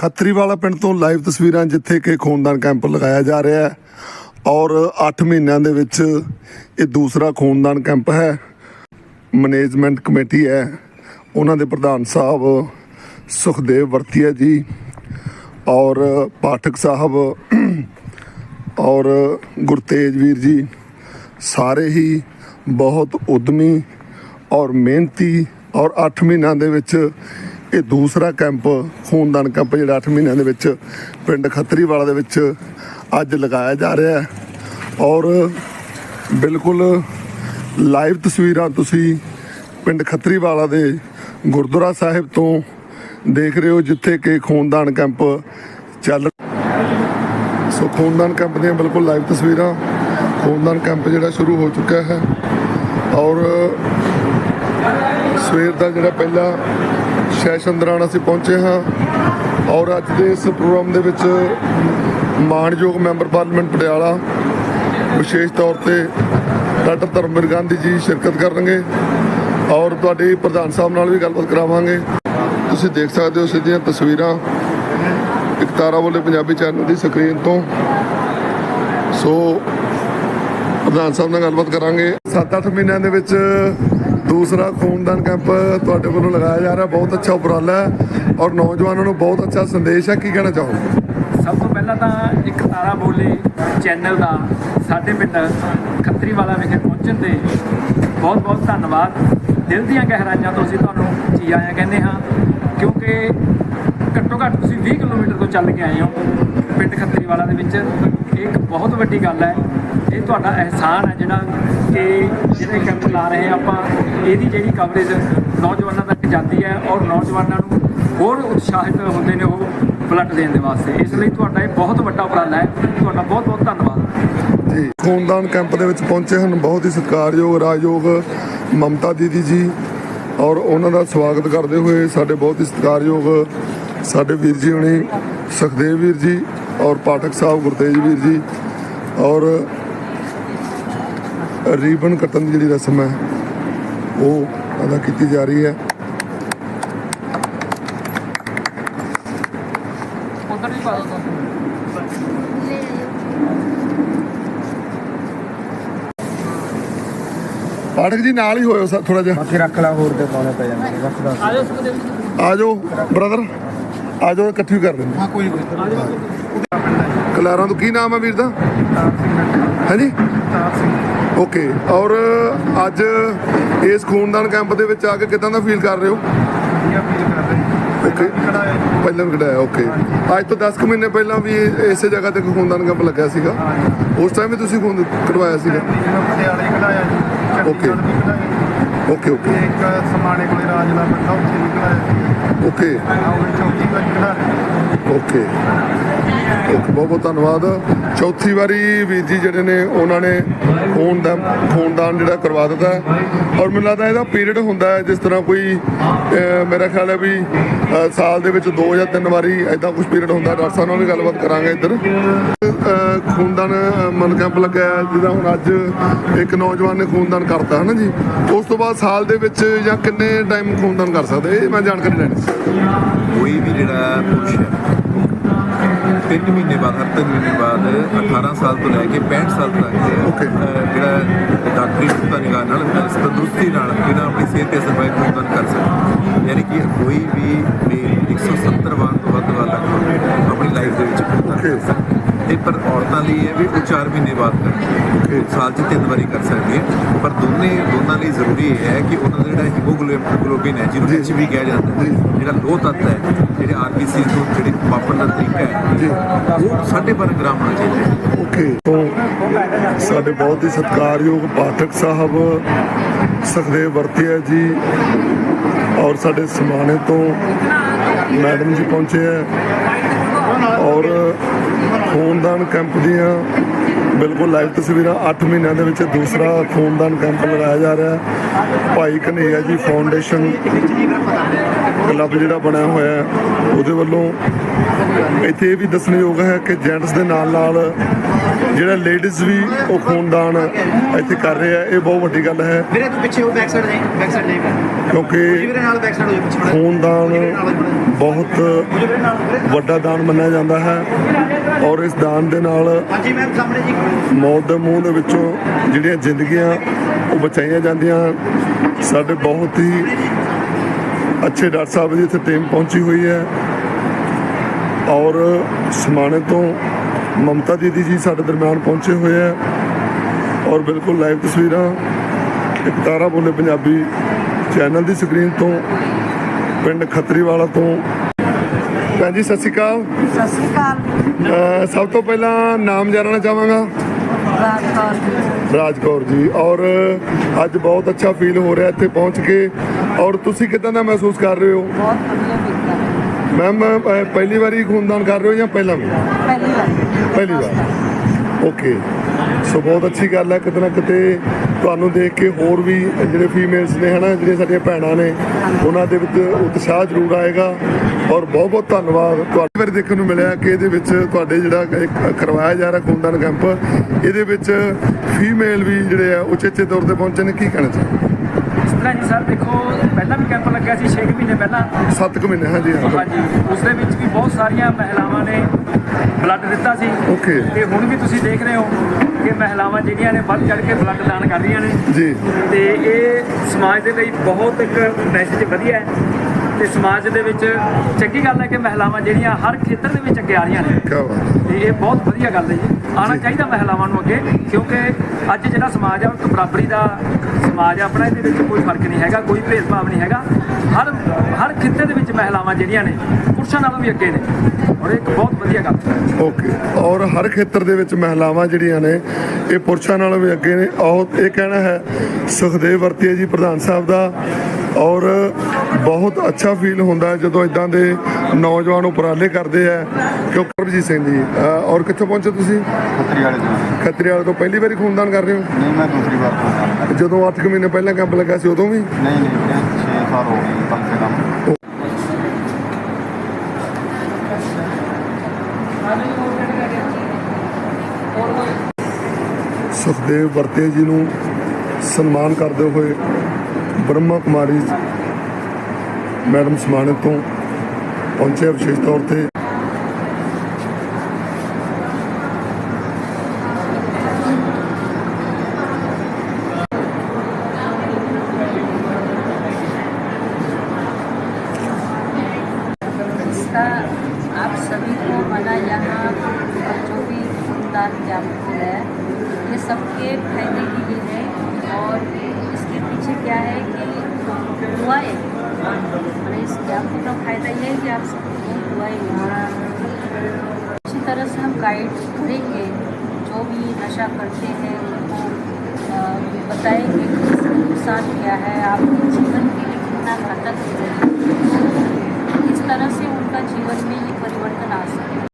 ਖੱਤਰੀਵਾਲਾ ਪਿੰਡ ਤੋਂ ਲਾਈਵ ਤਸਵੀਰਾਂ ਜਿੱਥੇ ਕਿ ਖੂਨਦਾਨ ਕੈਂਪ ਲਗਾਇਆ ਜਾ ਰਿਹਾ ਹੈ ਔਰ 8 ਮਹੀਨਿਆਂ ਦੇ ਵਿੱਚ ਇਹ ਦੂਸਰਾ ਖੂਨਦਾਨ ਕੈਂਪ ਹੈ। ਮੈਨੇਜਮੈਂਟ ਕਮੇਟੀ ਹੈ। ਉਹਨਾਂ ਦੇ ਪ੍ਰਧਾਨ ਸਾਹਿਬ ਸੁਖਦੇਵ ਵਰਤੀਆ ਜੀ ਔਰ ਪਾਠਕ ਸਾਹਿਬ ਔਰ ਗੁਰਤੇਜ ਵੀਰ ਜੀ, ਸਾਰੇ ਹੀ ਬਹੁਤ ਉਦਮੀ ਔਰ ਮਿਹਨਤੀ ਔਰ 8 ਮਹੀਨਿਆਂ ਦੇ ਵਿੱਚ ਇਹ ਦੂਸਰਾ ਕੈਂਪ ਖੂਨਦਾਨ ਕੈਂਪ ਜਿਹੜਾ 8 ਮਹੀਨਿਆਂ ਦੇ ਵਿੱਚ ਪਿੰਡ ਖੱਤਰੀਵਾਲਾ ਦੇ ਵਿੱਚ ਅੱਜ ਲਗਾਇਆ ਜਾ ਰਿਹਾ ਹੈ। ਔਰ ਬਿਲਕੁਲ ਲਾਈਵ ਤਸਵੀਰਾਂ ਤੁਸੀਂ ਪਿੰਡ ਖੱਤਰੀਵਾਲਾ ਦੇ ਗੁਰਦੁਆਰਾ ਸਾਹਿਬ ਤੋਂ ਦੇਖ ਰਹੇ ਹੋ, ਜਿੱਥੇ ਕਿ ਖੂਨਦਾਨ ਕੈਂਪ ਚੱਲ ਸੋ ਖੂਨਦਾਨ ਕੈਂਪ ਦੀਆਂ ਬਿਲਕੁਲ ਲਾਈਵ ਤਸਵੀਰਾਂ, ਖੂਨਦਾਨ ਕੈਂਪ ਜਿਹੜਾ ਸ਼ੁਰੂ ਹੋ ਚੁੱਕਾ ਹੈ। ਔਰ ਸਵੇਰ ਦਾ ਜਿਹੜਾ ਪਹਿਲਾ ਸੈਸ਼ਨ ਦੌਰਾਨ ਅਸੀਂ ਪਹੁੰਚੇ ਹਾਂ ਔਰ ਅੱਜ ਦੇ ਇਸ ਪ੍ਰੋਗਰਾਮ ਦੇ ਵਿੱਚ ਮਾਣਯੋਗ ਮੈਂਬਰ ਪਾਰਲੀਮੈਂਟ ਪਟਿਆਲਾ, ਵਿਸ਼ੇਸ਼ ਤੌਰ ਤੇ ਡਾਕਟਰ ਧਰਮਵੀਰ ਗਾਂਧੀ ਜੀ ਸ਼ਿਰਕਤ ਕਰਨਗੇ ਔਰ ਤੁਹਾਡੇ ਪ੍ਰਧਾਨ ਸਾਹਿਬ ਨਾਲ ਵੀ ਗੱਲਬਾਤ ਕਰਾਵਾਂਗੇ। ਤੁਸੀਂ ਦੇਖ ਸਕਦੇ ਹੋ ਸਿੱਧੀਆਂ ਤਸਵੀਰਾਂ ਇੱਕ ਬੋਲੇ ਪੰਜਾਬੀ ਚੈਨਲ ਦੀ ਸਕਰੀਨ ਤੋਂ। ਸੋ ਪ੍ਰਧਾਨ ਸਾਹਿਬ ਨਾਲ ਗੱਲਬਾਤ ਕਰਾਂਗੇ। 7-8 ਮਹੀਨਿਆਂ ਦੇ ਵਿੱਚ ਦੂਸਰਾ ਖੂਨਦਾਨ ਕੈਂਪ ਤੁਹਾਡੇ ਵੱਲੋਂ ਲਗਾਇਆ ਜਾ ਰਿਹਾ, ਬਹੁਤ ਅੱਛਾ ਉਪਰਾਲਾ ਹੈ ਔਰ ਨੌਜਵਾਨਾਂ ਨੂੰ ਬਹੁਤ ਅੱਛਾ ਸੰਦੇਸ਼ ਹੈ, ਕੀ ਕਹਿਣਾ ਚਾਹੋਗੇ? ਸਭ ਤੋਂ ਪਹਿਲਾਂ ਤਾਂ ਇੱਕ ਤਾਰਾ ਬੋਲੇ ਚੈਨਲ ਦਾ ਸਾਡੇ ਪਿੰਡ ਖੱਤਰੀਵਾਲਾ ਵਿਖੇ ਪਹੁੰਚਣ ਤੇ ਬਹੁਤ ਬਹੁਤ ਧੰਨਵਾਦ। ਦਿਲ ਦੀਆਂ ਗਹਿਰਾਈਆਂ ਤੋਂ ਅਸੀਂ ਤੁਹਾਨੂੰ ਜੀ ਆਇਆਂ ਕਹਿੰਦੇ ਹਾਂ, ਕਿਉਂਕਿ ਘੱਟੋ ਘੱਟ ਤੁਸੀਂ 20 ਕਿਲੋਮੀਟਰ ਤੋਂ ਚੱਲ ਕੇ ਆਏ ਹੋ ਪਿੰਡ ਖੱਤਰੀਵਾਲਾ ਦੇ ਵਿੱਚ। ਇਹ ਇੱਕ ਬਹੁਤ ਵੱਡੀ ਗੱਲ ਹੈ। ਇਹ ਤੁਹਾਡਾ ਅਹਿਸਾਨ ਹੈ ਜਿਹੜਾ ਕਿ ਜਿਹੜੇ ਕੈਂਪ ਲਾ ਰਹੇ ਹਾਂ ਆਪਾਂ, ਇਹਦੀ ਜਿਹੜੀ ਕਵਰੇਜ ਨੌਜਵਾਨਾਂ ਤੱਕ ਜਾਂਦੀ ਹੈ ਔਰ ਨੌਜਵਾਨਾਂ ਨੂੰ ਹੋਰ ਉਤਸ਼ਾਹਿਤ ਹੁੰਦੇ ਨੇ ਉਹ ਬਲੱਡ ਦੇਣ ਦੇ ਵਾਸਤੇ। ਇਸ ਲਈ ਤੁਹਾਡਾ ਇਹ ਬਹੁਤ ਵੱਡਾ ਉਪਰਾਲਾ ਹੈ। ਤੁਹਾਡਾ ਬਹੁਤ ਬਹੁਤ ਧੰਨਵਾਦ। ਜੀ। ਖੂਨਦਾਨ ਕੈਂਪ ਦੇ ਵਿੱਚ ਪਹੁੰਚੇ ਹਨ। ਬਹੁਤ ਹੀ ਸਤਿਕਾਰਯੋਗ, ਰਾਜਯੋਗ ਮਮਤਾ ਦੀਦੀ ਜੀ ਔਰ ਉਹਨਾਂ ਦਾ ਸਵਾਗਤ ਕਰਦੇ ਹੋਏ ਸਾਡੇ ਬਹੁਤ ਹੀ ਸਤਿਕਾਰਯੋਗ ਸਾਡੇ ਵੀਰ ਜੀ ਹੁਣੀ, ਸੁਖਦੇਵ ਵੀਰ ਜੀ ਔਰ ਪਾਠਕ ਸਾਹਿਬ ਗੁਰਤੇਜ ਵੀਰ ਜੀ ਔਰ ਰੀਬਨ ਕੱਟਣ ਦੀ ਜਿਹੜੀ ਰਸਮ ਹੈ ਉਹ ਅਦਾ ਕੀਤੀ ਜਾ ਰਹੀ ਹੈ। ਉਧਰ ਵੀ ਪਾ ਦੋ ਪਾਠਕ ਜੀ ਨਾਲ ਹੀ ਹੋਇਓ ਥੋੜਾ ਜਿਹਾ। ਬਾਕੀ ਰੱਖ ਲਾ ਹੋਰ ਤੇ ਪਾਉਣੇ ਪੈ ਜਾਂਦੇ ਬਸ ਦੱਸ ਆਜੋ ਸੁਖਦੇਵ ਆ ਜਾਓ ਬ੍ਰਦਰ ਆ ਜਾਓ ਇਕੱਠੀ ਕਰ ਲੈਂਦੇ। ਹਾਂ ਕੋਈ ਕੋਈ ਕਲਾਰਾਂ ਤੋਂ ਕੀ ਨਾਮ ਹੈ ਵੀਰ ਦਾ? ਹਾਂਜੀ? ਓਕੇ ਔਰ ਅੱਜ ਇਸ ਖੂਨਦਾਨ ਕੈਂਪ ਦੇ ਵਿੱਚ ਆ ਕੇ ਕਿਦਾਂ ਦਾ ਫੀਲ ਕਰ ਰਹੇ ਹੋ? ਓਕੇ ਪਹਿਲਾਂ ਵੀ ਕਢਾਇਆ ਓਕੇ ਅੱਜ ਤੋਂ 10 ਕੁ ਮਹੀਨੇ ਪਹਿਲਾਂ ਵੀ ਇਸੇ ਜਗ੍ਹਾ ਤੇ ਖੂਨਦਾਨ ਕੈਂਪ ਲੱਗਿਆ ਸੀਗਾ। ਉਸ ਟਾਈਮ ਵੀ ਤੁਸੀਂ ਖੂਨ ਕਢਵਾਇਆ ਸੀਗਾ? ਪਟਿਆਲੇ ਕਢਾਇਆ ਜੀ। ਓਕੇ ਓਕੇ ਇੱਕ ਸਮਾਣੇ ਕੋਲੇ ਰਾਜਲਾ ਪਿੰਡ ਉੱਥੇ ਵੀ ਕਢਾਇਆ ਓਕੇ ਓਕੇ ਬਹੁਤ ਬਹੁਤ ਧੰਨਵਾਦ। ਚੌਥੀ ਵਾਰੀ ਵੀਰ ਜੀ ਜਿਹੜੇ ਨੇ ਉਹਨਾਂ ਨੇ ਖੂਨ ਦਾ ਖੂਨਦਾਨ ਜਿਹੜਾ ਕਰਵਾ ਦਿੱਤਾ। ਔਰ ਮੈਨੂੰ ਲੱਗਦਾ ਇਹਦਾ ਪੀਰੀਅਡ ਹੁੰਦਾ ਹੈ ਜਿਸ ਤਰ੍ਹਾਂ ਕੋਈ ਮੇਰਾ ਖਿਆਲ ਹੈ ਵੀ ਸਾਲ ਦੇ ਵਿੱਚ ਦੋ ਜਾਂ ਤਿੰਨ ਵਾਰੀ ਐਦਾਂ ਕੁਝ ਪੀਰੀਅਡ ਹੁੰਦਾ ਡਾਕਟਰ ਸਾਹਿਬ ਨਾਲ ਵੀ ਗੱਲਬਾਤ ਕਰਾਂਗੇ ਇੱਧਰ। ਖੂਨਦਾਨ ਮਨ ਕੈਂਪ ਲੱਗਾ ਜਿਹਦਾ ਹੁਣ ਅੱਜ ਇੱਕ ਨੌਜਵਾਨ ਨੇ ਖੂਨਦਾਨ ਕਰਤਾ ਹੈ ਨਾ ਜੀ? ਉਸ ਤੋਂ ਬਾਅਦ ਸਾਲ ਦੇ ਵਿੱਚ ਜਾਂ ਕਿੰਨੇ ਟਾਈਮ ਖੂਨਦਾਨ ਕਰ ਸਕਦੇ? ਇਹ ਮੈਂ ਜਾਣਕਾਰੀ ਲੈਣੀ ਸੀ। ਕੋਈ ਵੀ ਜਿਹੜਾ ਪੁਰਸ਼ ਹੈ ਤਿੰਨ ਮਹੀਨੇ ਬਾਅਦ ਹਰ ਤਿੰਨ ਮਹੀਨੇ ਬਾਅਦ 18 ਸਾਲ ਤੋਂ ਲੈ ਕੇ 65 ਸਾਲ ਤੱਕ ਜਿਹੜਾ ਡਾਕਟਰੀ ਨੁਕਤਾ ਨਿਗਾਹ ਨਾਲ ਤੰਦਰੁਸਤੀ ਨਾਲ ਬਿਨਾਂ ਆਪਣੀ ਸਿਹਤ ਤੇ ਪਾਏ ਖੂਨਦਾਨ ਕਰ ਸਕਦਾ। ਯਾਨੀ ਕਿ ਕੋਈ ਵੀ ਮੇਲ 170 ਵਾਰ ਤੋਂ ਵੱਧ ਵਾਰ ਆਪਣੀ ਲਾਈਫ ਦੇ ਵਿੱਚ ਕਰ. ਸਕਦਾ। ਇਹ ਪਰ ਔਰਤਾਂ ਲਈ ਹੈ ਵੀ ਉਹ 4 ਮਹੀਨੇ ਬਾਅਦ ਕਰ ਸਾਲ 'ਚ ਤਿੰਨ ਵਾਰੀ ਕਰ ਸਕਦੀ ਹੈ। ਪਰ ਦੋਨੇ ਦੋਨਾਂ ਲਈ ਜ਼ਰੂਰੀ ਇਹ ਹੈ ਕਿ ਉਹਨਾਂ ਦਾ ਜਿਹੜਾ ਹੀਮੋਗਲੋਬਿਨ ਹੈ ਜਿਹਨੂੰ ਐਚਬੀ ਕਿਹਾ ਜਾਂਦਾ ਹੈ ਜਿਹੜਾ ਲੋਹ ਤੱਤ ਹੈ ਜਿਹੜੇ ਆਰਬੀਸੀ ਤੋਂ ਜਿਹੜੇ ਮਾਪਣ ਦਾ ਤਰੀਕਾ ਹੈ ਉਹ 12.5 ਗ੍ਰਾਮ ਹੋਣਾ ਚਾਹੀਦਾ ਹੈ। ਓਕੇ। ਤੋਂ ਸਾਡੇ ਬਹੁਤ ਹੀ ਸਤਿਕਾਰਯੋਗ ਪਾਠਕ ਸਾਹਿਬ ਸੁਖਦੇਵ ਵਰਤੀਆ ਜੀ ਔਰ ਸਾਡੇ ਸਮਾਣੇ ਤੋਂ ਮੈਡਮ ਜੀ ਪਹੁੰਚੇ ਹੈ ਔਰ ਖੂਨਦਾਨ ਕੈਂਪ ਦੀਆਂ ਬਿਲਕੁਲ ਲਾਈਵ ਤਸਵੀਰਾਂ 8 ਮਹੀਨਿਆਂ ਦੇ ਵਿੱਚ ਦੂਸਰਾ ਖੂਨਦਾਨ ਕੈਂਪ ਲਗਾਇਆ ਜਾ ਰਿਹਾ ਹੈ। ਭਾਈ ਕਨ੍ਹਈਆ ਜੀ ਫਾਊਂਡੇਸ਼ਨ ਕਲੱਬ ਜਿਹੜਾ ਬਣਿਆ ਹੋਇਆ ਹੈ ਉਹਦੇ ਵੱਲੋਂ ਇੱਥੇ ਇਹ ਵੀ ਦੱਸਣਯੋਗ ਹੈ ਕਿ ਜੈਂਟਸ ਦੇ ਨਾਲ ਨਾਲ ਜਿਹੜਾ ਲੇਡੀਜ਼ ਵੀ ਉਹ ਖੂਨਦਾਨ ਇੱਥੇ ਕਰ ਰਹੇ ਆ ਇਹ ਬਹੁਤ ਵੱਡੀ ਗੱਲ ਹੈ। ਵੀਰੇ ਤੂੰ ਪਿੱਛੇ ਹੋ ਬੈਕ ਸਾਈਡ ਜਾਈਂ ਬੈਕ ਸਾਈਡ ਜਾਈਂ ਕਿਉਂਕਿ ਵੀਰੇ ਨਾਲ ਬੈਕ ਸਾਈਡ ਹੋ ਜਾ ਪਿੱਛੇ ਖੂਨਦਾਨ ਬਹੁਤ ਵੱਡਾ ਦਾਨ ਮੰਨਿਆ ਜਾਂਦਾ ਹੈ। ਔਰ ਇਸ ਦਾਨ ਦੇ ਨਾਲ ਹਾਂਜੀ ਮੈਮ ਸਾਹਮਣੇ ਜੀ ਮੌਤ ਦੇ ਮੂੰਹ ਦੇ ਵਿੱਚੋਂ ਜਿਹੜੀਆਂ ਜ਼ਿੰਦਗੀਆਂ ਉਹ ਬਚਾਈਆਂ ਜਾਂਦੀਆਂ ਸਾਡੇ ਬਹੁਤ ਹੀ ਅੱਛੇ ਡਾਕਟਰ ਸਾਹਿਬ ਦੀ ਇੱਥੇ ਟੀਮ ਪਹੁੰਚੀ ਹੋਈ ਹੈ। ਔਰ ਸਮਾਣੇ ਤੋਂ ਮਮਤਾ ਦੀਦੀ ਜੀ ਸਾਡੇ ਦਰਮਿਆਨ ਪਹੁੰਚੇ ਹੋਏ ਹੈ। ਔਰ ਬਿਲਕੁਲ ਲਾਈਵ ਤਸਵੀਰਾਂ ਇਕਤਾਰਾ ਬੋਲੇ ਪੰਜਾਬੀ ਚੈਨਲ ਦੀ ਸਕਰੀਨ ਤੋਂ, ਪਿੰਡ ਖੱਤਰੀਵਾਲਾ ਤੋਂ ਭੈਣ ਜੀ ਸਤਿ ਸ਼੍ਰੀ ਅਕਾਲ। ਸਤਿ ਸ਼੍ਰੀ ਅਕਾਲ। ਸਭ ਤੋਂ ਪਹਿਲਾਂ ਨਾਮ ਜਾਣਨਾ ਚਾਹਾਂਗਾ? ਰਾਜ ਕੌਰ ਜੀ। ਔਰ ਅੱਜ ਬਹੁਤ ਅੱਛਾ ਫੀਲ ਹੋ ਰਿਹਾ ਇੱਥੇ ਪਹੁੰਚ ਕੇ। ਔਰ ਤੁਸੀਂ ਕਿਦਾਂ ਦਾ ਮਹਿਸੂਸ ਕਰ ਰਹੇ ਹੋ? ਬਹੁਤ ਵਧੀਆ ਮੈਮ ਪਹਿਲੀ ਵਾਰੀ ਖੂਨਦਾਨ ਕਰ ਰਹੇ ਹੋ ਜਾਂ ਪਹਿਲਾਂ ਵੀ? ਪਹਿਲੀ ਵਾਰ। ਪਹਿਲੀ ਵਾਰ। ਓਕੇ ਸੋ ਬਹੁਤ ਅੱਛੀ ਗੱਲ ਹੈ, ਕਿਤੇ ਨਾ ਕਿਤੇ ਤੁਹਾਨੂੰ ਦੇਖ ਕੇ ਹੋਰ ਵੀ ਜਿਹੜੇ ਫੀਮੇਲਸ ਨੇ ਹਨਾ, ਜਿਹੜੀਆਂ ਸਾਡੀਆਂ ਭੈਣਾਂ ਨੇ, ਉਹਨਾਂ ਦੇ ਵਿੱਚ ਉਤਸ਼ਾਹ ਜ਼ਰੂਰ ਆਏਗਾ ਔਰ ਬਹੁਤ ਬਹੁਤ ਧੰਨਵਾਦ ਤੁਹਾਡੇ। ਬਾਰੇ ਦੇਖਣ ਨੂੰ ਮਿਲਿਆ ਕਿ ਇਹਦੇ ਵਿੱਚ ਤੁਹਾਡੇ ਜਿਹੜਾ ਕਰਵਾਇਆ ਜਾ ਰਿਹਾ ਖੂਨਦਾਨ ਕੈਂਪ, ਇਹਦੇ ਵਿੱਚ ਫੀਮੇਲ ਵੀ ਜਿਹੜੇ ਆ, ਉਚੇਚੇ ਤੌਰ ਤੇ ਪਹੁੰਚੇ ਨੇ, ਕੀ ਕਹਿਣਾ ਚਾਹੁੰਦੇ ਤਰ੍ਹਾਂ ਜੀ ਸਰ ਦੇਖੋ ਪਹਿਲਾਂ ਵੀ ਕੈਂਪ ਲੱਗਿਆ ਸੀ 6 ਮਹੀਨੇ ਪਹਿਲਾਂ। 7 ਕੁ ਮਹੀਨੇ ਹਾਂਜੀ ਹਾਂ ਹਾਂਜੀ ਉਸ ਦੇ ਵਿੱਚ ਵੀ ਬਹੁਤ ਸਾਰੀਆਂ ਮਹਿਲਾਵਾਂ ਨੇ ਬਲੱਡ ਦਿੱਤਾ ਸੀ। Okay. ਤੇ ਹੁਣ ਵੀ ਤੁਸੀਂ ਦੇਖ ਰਹੇ ਹੋ ਕਿ ਮਹਿਲਾਵਾਂ ਜਿਹੜੀਆਂ ਨੇ ਵੱਧ ਚੜ ਕੇ ਬਲੱਡ ਦਾਨ ਕਰ ਰਹੀਆਂ ਨੇ। ਜੀ। ਤੇ ਇਹ ਸਮਾਜ ਦੇ ਲਈ ਬਹੁਤ ਇੱਕ ਮੈਸੇਜ ਵਧੀਆ ਹੈ। ਤੇ ਸਮਾਜ ਦੇ ਵਿੱਚ ਚੰਗੀ ਗੱਲ ਹੈ ਕਿ ਮਹਿਲਾਵਾਂ ਜਿਹੜੀਆਂ ਹਰ ਖੇਤਰ ਦੇ ਵਿੱਚ ਅੱਗੇ ਆ ਰਹੀਆਂ ਨੇ। ਕੀ ਬਾਤ ਹੈ। ਤੇ ਇਹ ਬਹੁਤ ਵਧੀਆ ਗੱਲ ਹੈ ਜੀ। ਆਉਣਾ ਚਾਹੀਦਾ ਮਹਿਲਾਵਾਂ ਨੂੰ ਅੱਗੇ ਕਿਉਂਕਿ ਅੱਜ ਜਿਹੜਾ ਸਮਾਜ ਆ ਉਹ ਇੱਕ ਬਰਾਬਰੀ ਦਾ ਸਮਾਜ ਆ ਆਪਣਾ ਇਹਦੇ ਵਿੱਚ ਕੋਈ ਫ਼ਰਕ ਨਹੀਂ ਹੈਗਾ ਕੋਈ ਭੇਦਭਾਵ ਨਹੀਂ ਹੈਗਾ। ਹਰ ਹਰ ਖਿੱਤੇ ਦੇ ਵਿੱਚ ਮਹਿਲਾਵਾਂ ਜਿਹੜੀਆਂ ਨੇ ਪੁਰਸ਼ਾਂ ਨਾਲੋਂ ਵੀ ਅੱਗੇ ਨੇ। ਔਰ ਇਹ ਇੱਕ ਬਹੁਤ ਵਧੀਆ ਗੱਲ ਹੈ। ਓਕੇ। ਔਰ ਹਰ ਖੇਤਰ ਦੇ ਵਿੱਚ ਮਹਿਲਾਵਾਂ ਜਿਹੜੀਆਂ ਨੇ ਇਹ ਪੁਰਸ਼ਾਂ ਨਾਲੋਂ ਵੀ ਅੱਗੇ ਨੇ। ਔਰ ਇਹ ਕਹਿਣਾ ਹੈ ਸੁਖਦੇਵ ਵਰਤੀਆ ਜੀ ਪ੍ਰਧਾਨ ਸਾਹਿਬ ਦਾ। ਔਰ ਬਹੁਤ ਅੱਛਾ ਫੀਲ ਹੁੰਦਾ ਜਦੋਂ ਇਦਾਂ ਦੇ ਨੌਜਵਾਨ ਉਪਰਾਲੇ ਕਰਦੇ ਆ ਕਿਉਂਕਿ ਕਰਬਜੀਤ ਸਿੰਘ ਜੀ? ਔਰ ਕਿੱਥੋਂ ਪਹੁੰਚੇ ਤੁਸੀਂ? ਖੱਤਰੀ ਵਾਲੇ ਤੋਂ। ਖੱਤਰੀ ਵਾਲੇ ਤੋਂ ਪਹਿਲੀ ਵਾਰੀ ਖੂਨਦਾਨ ਕਰ ਰਹੇ ਹੋ? ਨਹੀਂ ਮੈਂ ਦੂਸਰੀ ਵਾਰ ਤੋਂ ਕਰ ਜਦੋਂ 8 ਮਹੀਨੇ ਪਹਿਲਾਂ ਕੈਂਪ ਲੱਗਾ ਸੀ ਉਦੋਂ ਵੀ? ਨਹੀਂ ਨਹੀਂ 6 ਸਾਲ ਹੋ ਗਏ ਕਮ ਸੇ ਕਮ। ਸੁਖਦੇਵ ਵਰਤੇ ਜੀ ਨੂੰ ਸਨਮਾਨ ਕਰਦੇ ਹੋਏ ਬ੍ਰਹਮਾ ਕੁਮਾਰੀ ਮੈਡਮ ਸਮਾਣੇ ਤੋਂ ਪਹੁੰਚੇ ਵਿਸ਼ੇਸ਼ ਤੌਰ ਤੇ इसका आप सभी को मना यहाँ और जो भी खुनदान कैंप है ये सबके फायदे के लिए है और इसके पीछे क्या है कि दुआएं और इसके आपका फ़ायदा यह है कि आप सबको हुआ हमारा इसी तरह से हम गाइड करेंगे जो भी नशा करते हैं उनको बताएँगे कि नुकसान क्या है आपके जीवन के लिए कितना घातक है इस तरह से उनका जीवन में ये परिवर्तन आ सके।